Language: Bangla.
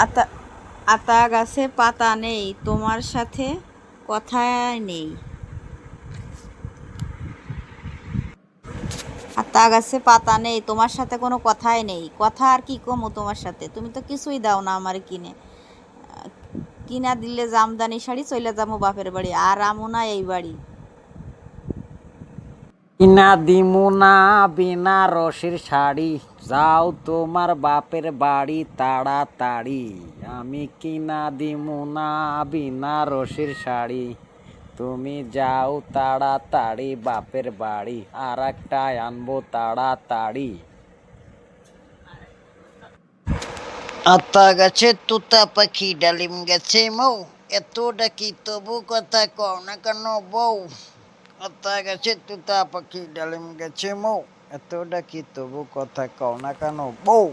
আতা আতা গাছে পাতা নেই, তোমার সাথে কথা নেই। আতা গাছে পাতা নেই, তোমার সাথে কোনো কথাই নেই। কথা আর কি কমো তোমার সাথে? তুমি তো কিছুই দাও না আমার কিনে। কিনা দিলে জামদানি শাড়ি চলে যাব বাপের বাড়ি। আর আমো না এই বাড়ি। কিনা দিমু না বিনা রসের শাড়ি। যাও তোমার বাপের বাড়ি তাড়াতাড়ি। আমি কিনা দিমু না বিনা রসের শাড়ি। তুমি যাও তাড়াতাড়ি বাপের বাড়ি। আর একটা আনব তাড়াতাড়ি। আতা গাছে তুতা পাখি ডালিম গেছে মৌ। এত ডাকি তবু কথা কও না কেন বউ? আতা গাছে তুতা পাখি ডালিম গেছে মৌ এত ডাকি তবু কথা কও না কেন বউ